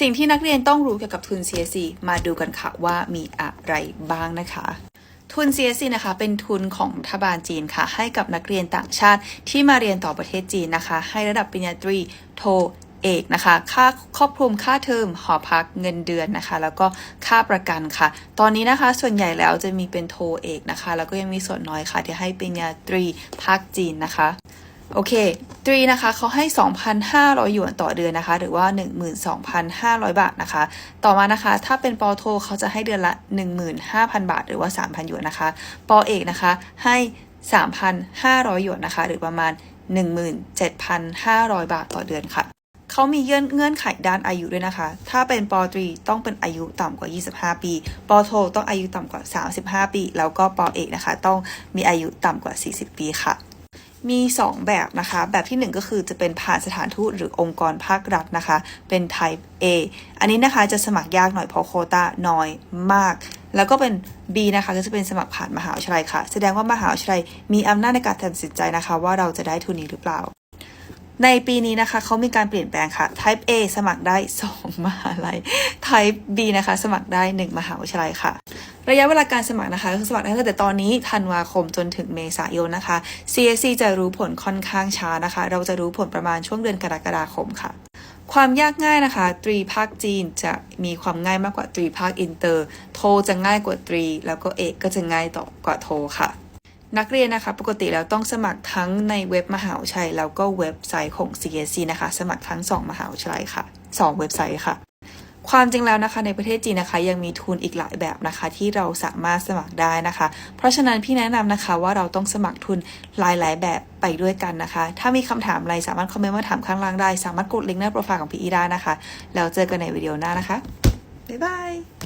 สิ่งที่นักเรียนต้องรู้เกี่ยวกับทุน CSC มาดูกันค่ะว่ามีอะไรบ้างนะคะทุน CSC นะคะเป็นทุนของรัฐบาลจีนค่ะ ให้กับนักเรียนต่างชาติที่มาเรียนต่อประเทศจีนนะคะ ให้ระดับปริญญาตรีโทเอกนะคะ ค่าครอบคลุมค่าเทอมหอพักเงินเดือนนะคะ แล้วก็ค่าประกันค่ะ ตอนนี้นะคะส่วนใหญ่แล้วจะมีเป็นโทเอกนะคะ แล้วก็ยังมีส่วนน้อยค่ะที่ให้ปริญญาตรีภาคจีนนะคะ โอเคตรีนะคะเขาให้ 2,500 หยวนต่อเดือนนะคะ หรือว่า 12,500 บาทนะคะ ต่อมานะคะ ถ้าเป็นปอโทเขาจะให้เดือนละ 15,000 บาท หรือว่า 3,000 หยวนนะคะ ปอเอกนะคะ ให้ 3,500 หยวนนะคะ หรือประมาณ 17,500 บาทต่อเดือนค่ะเขามีเงื่อนเงื่อนไขด้านอายุด้วยนะคะ ถ้าเป็นปอตรีต้องเป็นอายุต่ำกว่า 25 ปีปอโทต้องอายุต่ำกว่า 35 ปี แล้วก็ปอเอกนะคะ ต้องมีอายุต่ำกว่า 40 ปีค่ะ มี 2 แบบนะคะ แบบที่ 1 ก็คือจะเป็นผ่านสถานทูตหรือองค์กรภาครัฐนะคะ เป็น type A อันนี้นะคะจะสมัครยากหน่อยเพราะโควต้าน้อยมาก แล้วก็เป็น B นะคะก็จะเป็นสมัครผ่านมหาวิทยาลัยค่ะ แสดงว่ามหาวิทยาลัยมีอำนาจในการตัดสินใจนะคะ ว่าเราจะได้ทุนนี้หรือเปล่า ในปีนี้นะคะเขามีการเปลี่ยนแปลงค่ะ Type A สมัครได้ 2 มหาลัย Type B นะคะ สมัครได้ 1 มหาวิทยาลัยค่ะ ระยะเวลาการสมัครนะคะคือสมัครได้ตั้งแต่ตอนนี้ธันวาคมจนถึงเมษายนนะคะ CSC จะรู้ผลค่อนข้างช้านะคะ เราจะรู้ผลประมาณช่วงเดือนกรกฎาคมค่ะ ความยากง่ายนะคะตรีภาคจีนจะมีความง่ายมากกว่าตรีภาคอินเตอร์ โทจะง่ายกว่าตรี แล้วก็เอกก็จะง่ายต่อกว่าโทค่ะนักเรียนนะคะ ปกติแล้วต้องสมัครทั้งในเว็บมหาวิทยาลัยแล้วก็เว็บไซต์ของ CSC นะคะ สมัครทั้ง 2 มหาวิทยาลัยค่ะ 2 เว็บไซต์ค่ะ ความจริงแล้วนะคะในประเทศจีนนะคะ ยังมีทุนอีกหลายแบบนะคะ ที่เราสามารถสมัครได้นะคะ เพราะฉะนั้นพี่แนะนำนะคะว่าเราต้องสมัครทุนหลายๆ แบบไปด้วยกันนะคะ ถ้ามีคำถามอะไรสามารถคอมเมนต์มาถามข้างล่างได้ สามารถกดลิงก์หน้าโปรไฟล์ของพี่อีได้นะคะ แล้วเจอกันในวิดีโอหน้านะคะบ๊ายบาย